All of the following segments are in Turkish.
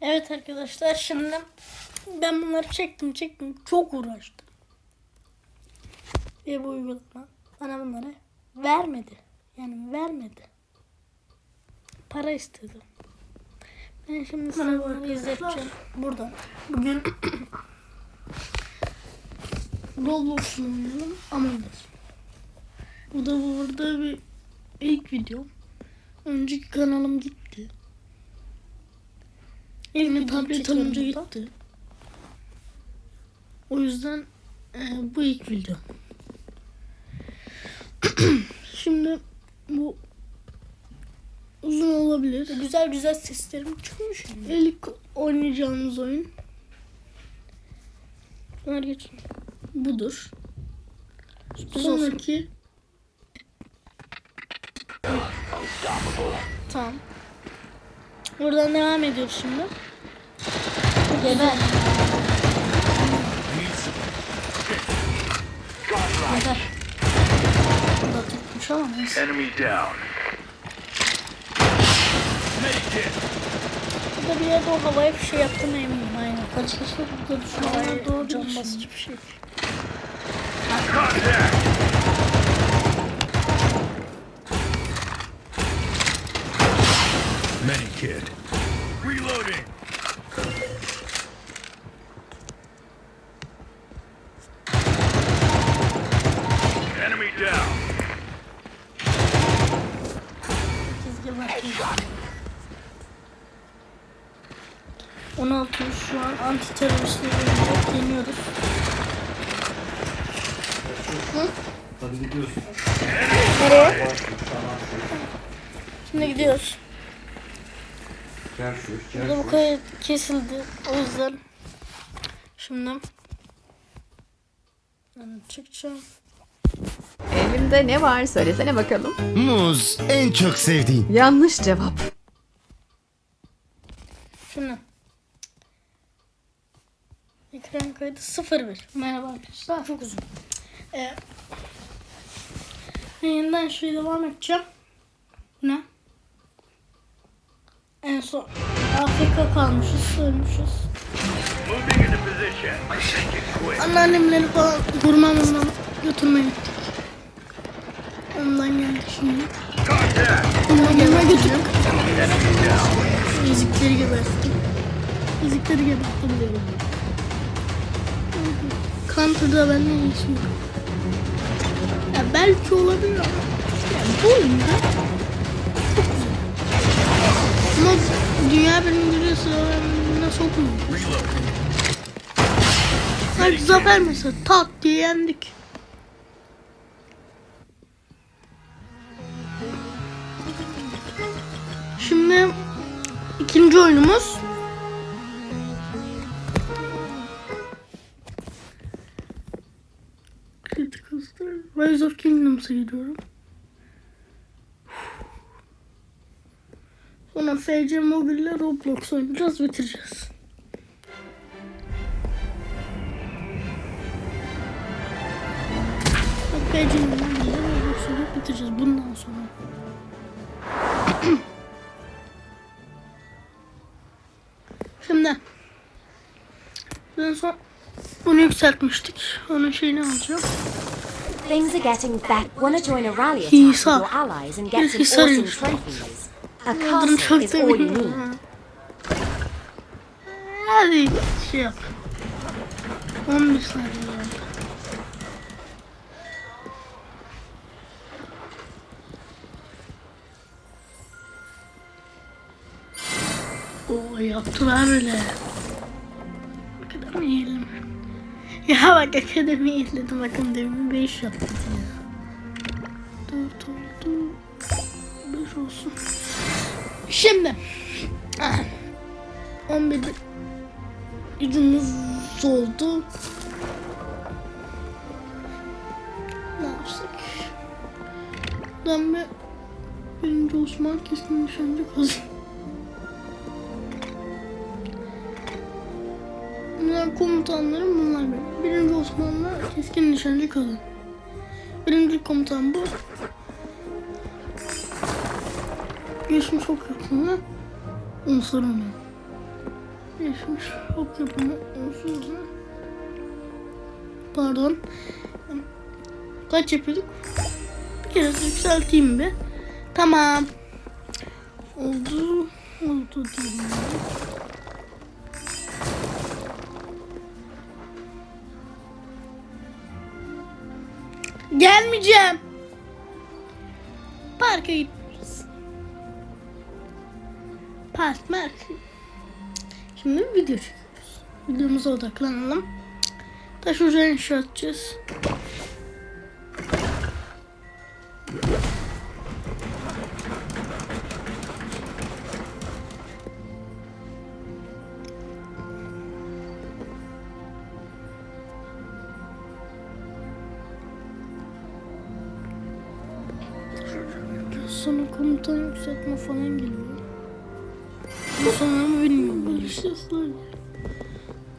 Evet arkadaşlar şimdi ben bunları çektim çektim çok uğraştım. Ve bu uygulama bana bunları vermedi. Yani vermedi. Para istedi. Ben şimdi Merhaba bunları izleteceğim. Buradan. Bugün Roblox oynayalım Among Us. Bu da burada bir ilk video. Önceki kanalım gitti. Videomu tablet alınca gitti. O yüzden e, bu ilk video. Şimdi bu uzun olabilir. Güzel güzel seslerim çıkıyor şimdi. İlk oynayacağımız oyun Bunlar geçin. budur. Sonraki Tamam. Buradan devam ediyoruz şimdi. geber. Yeter. Burada tutmuş ama neyse. Enemy down. Medikit. Burada bir yerde o havaya bir şey yaptığına eminim. Aynen. Kaç kişi burada Havaya doğru can düşün. basıcı bir şey. Teröristleri yeniyoruz. Hadi gidiyorsun. Nereye? Şimdi gidiyoruz. Gel şu, gel Burada bu kayıt kesildi. O yüzden şimdi ben çıkacağım. Elimde ne var söylesene bakalım. Muz en çok sevdiğin. Yanlış cevap. Şimdi ekran kaydı 01. Merhaba arkadaşlar. Çok uzun. Ee, yeniden şuraya devam edeceğim. Ne? En son Afrika kalmışız, ölmüşüz. Anneannemleri falan gurmanından götürmeye gittik. Ondan geldik şimdi. Anneme götürdük. Ezikleri geberttim. Ezikleri geberttim diyorum. Counter'da benden iyisi yok. Ya belki olabilir ama ya bu oyunda çok güzel. Ama dünya birinciliği sıralarına sokmuyor. Reloading. Sanki zafer mesela tak diye yendik. Şimdi ikinci oyunumuz Rise of Kingdoms'a gidiyorum. Sonra FC Mobile ile Roblox oynayacağız bitireceğiz. FC Mobile ile Roblox oynayıp bitireceğiz bundan sonra. Şimdi en son bunu yükseltmiştik. Onun şeyini alacağım. Things are getting better. Want to join a rally attack with your allies and get some awesome trophies? A castle is all you need. Hadi şey yap. 11 saniye vardı. Oo yaptılar öyle. Ya bak akademi eğildim bakın demin 5 yaptı ya. 4 oldu. 5 olsun. Şimdi. ah, 11 gücümüz oldu. Ne yapsak? Ben bir birinci Osman kesin nişancı kazan. Bunlar komutanlarım bunlar. Birinci Osmanlı keskin nişancı kazan. Birinci komutan bu. Yaşım çok yakın. Onu soramıyorum. Yaşmış ok yapımı unsuz mu? Pardon. Kaç yapıyorduk? Bir kere yükselteyim bir. Tamam. Oldu. Oldu diyelim. Gelmeyeceğim. Parka gidiyoruz. Park merk. Şimdi video çekiyoruz. Videomuza odaklanalım. Taş ocağı inşa edeceğiz. Sonra komutan yükseltme falan geliyor. Sonra mı bilmiyorum böyle sesler.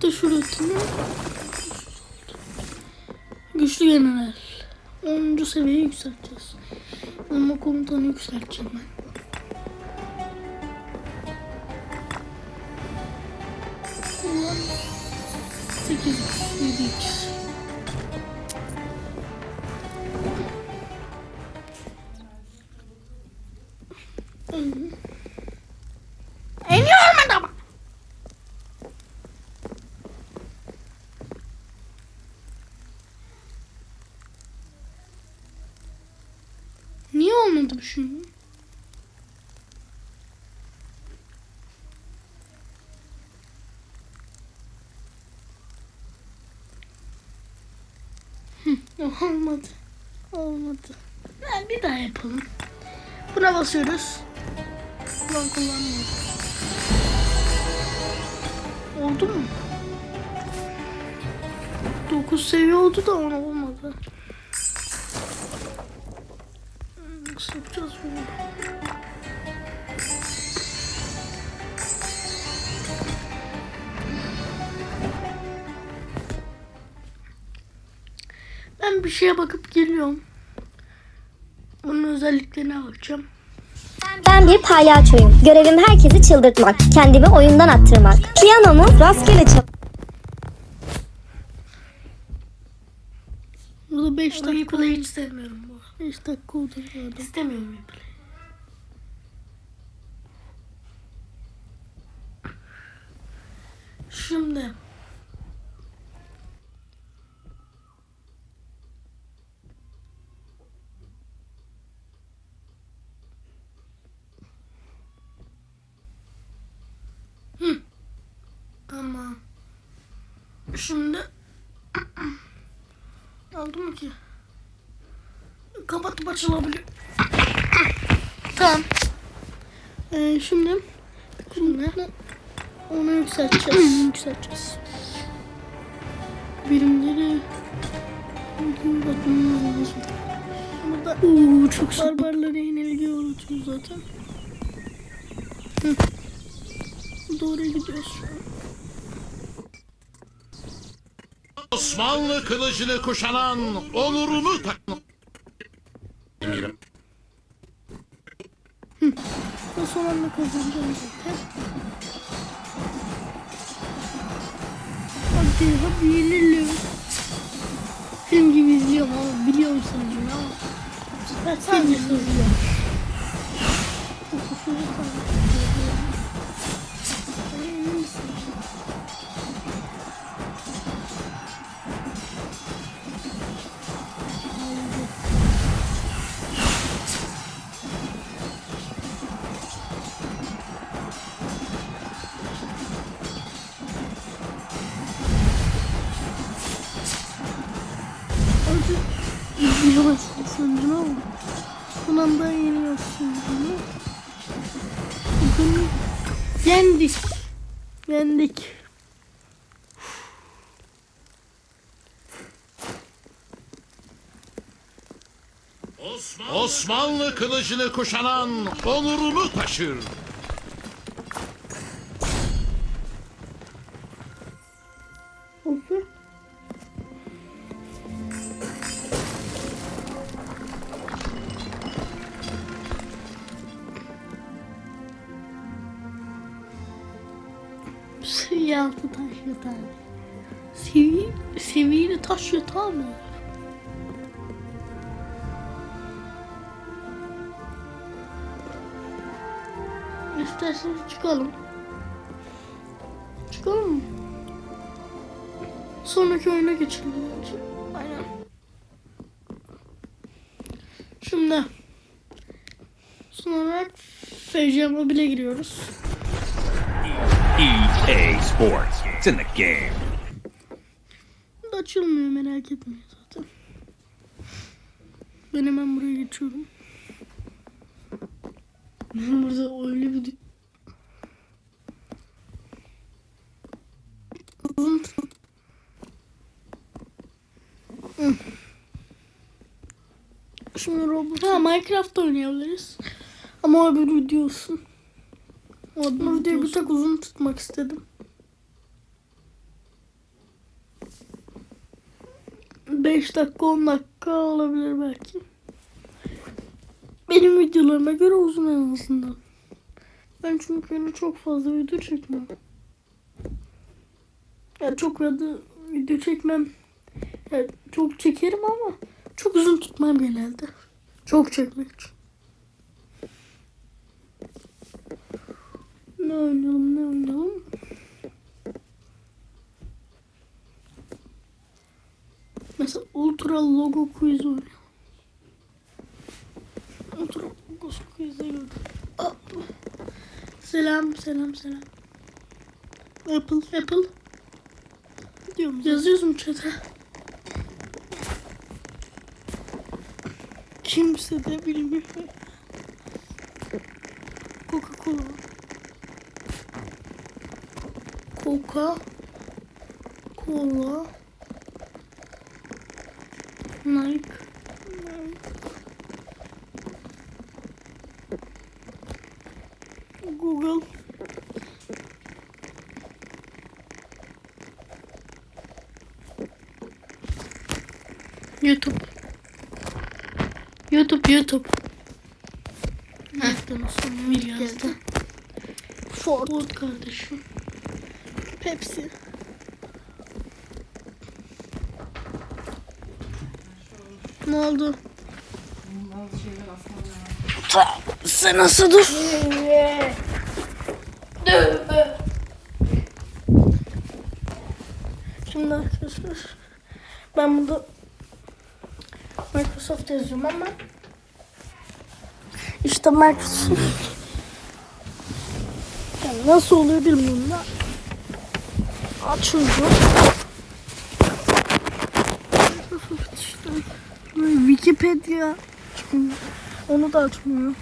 Taş üretimi. Güçlü general. 10. seviyeye yükselteceğiz. Ama komutanı yükselteceğim ben. Ulan 8 7 olmadı. Olmadı. Ha, bir daha yapalım. Buna basıyoruz. Ben kullanmıyorum. Oldu mu? 9 seviye oldu da ona olmadı. Nasıl yapacağız bunu? Bir şeye bakıp geliyorum. Bunun özelliklerine bakacağım. Ben bir palyaçoyum. Görevim herkesi çıldırtmak, kendimi oyundan attırmak. Piyanomu rastgele çal... Burada 5 dakika hiç sevmiyorum bu. 5 dakika burada. İstemiyorum replay. Şimdi Hı. Tamam. Şimdi Mu ki? Kapatıp açılabiliyor. tamam. Ee, şimdi şimdi onu yükselteceğiz. yükselteceğiz. Birimleri bakmamız lazım. Burada Oo, çok barbarlara uğratıyor zaten. Hı. Doğru gidiyoruz. Osmanlı kılıcını kuşanan onurunu tak... O son anda kazanacağım zaten. Hadi hadi yenelim. Film gibi izliyorum ama biliyorum sanırım ama. Ben sadece sadece yendik. Yendik. Osmanlı kılıcını kuşanan onurunu taşır. Seviye altı taş yatağı. Seviye, seviyeli taş yatağı mı? İsterseniz çıkalım. Çıkalım mı? Sonraki oyuna geçelim. Aynen. Şimdi son olarak FC Mobile'e giriyoruz. EA Sports. It's in the game. Da açılmıyor merak etmeyin zaten. Ben hemen buraya geçiyorum. Burada öyle bir... Şimdi Roblox... Ha Minecraft oynayabiliriz. Ama o bir video olsun. O bir videoyu bir tek uzun tutmak istedim. 5 dakika 10 dakika olabilir belki. Benim videolarıma göre uzun en azından. Ben çünkü öyle çok fazla video çekmem. Ya çok da video çekmem. Ya çok çekerim ama çok uzun tutmam genelde. Çok çekmek için. Ne oynayalım ne oynayalım? Mesela ultra logo quiz oynayalım. Ultra logo quiz'e gördüm. Ah. Selam selam selam. Apple Apple. Diyorum yazıyorsun chat'e. Kimse de bilmiyor. Coca Cola. Coca Cola. Nike. Google. YouTube. YouTube, YouTube. Nereden sonra geldi. Ford. Ford kardeşim. Pepsi. Ne oldu? Sen nasıl dur? Şimdi arkadaşlar ben burada Microsoft yazıyorum ama işte Microsoft yani nasıl oluyor bilmiyorum da Böyle Wikipedia çıkıyor. Onu da açmıyor.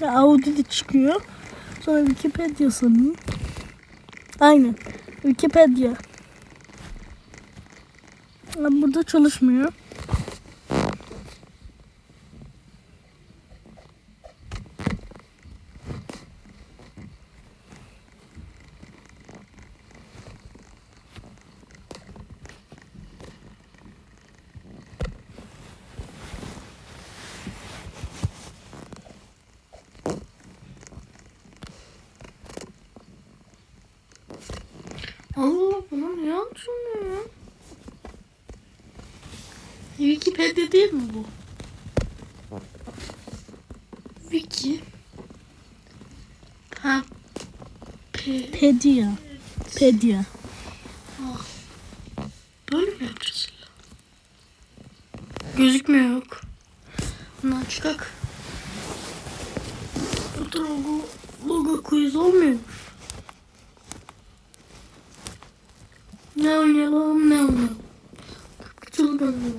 Ya Audi de çıkıyor. Sonra Wikipedia sanırım. Aynen. Wikipedia. Burada çalışmıyor. Allah buna ne açılmıyor ya? Wikipedia değil mi bu? Wiki. Ha. Pe Pedia. Pedia. Böyle mi yapacağız? Gözükmüyor yok. Bundan çıkak. Bu logo, logo quiz olmuyor. Ne oynayalım ne oynayalım. Çılgın.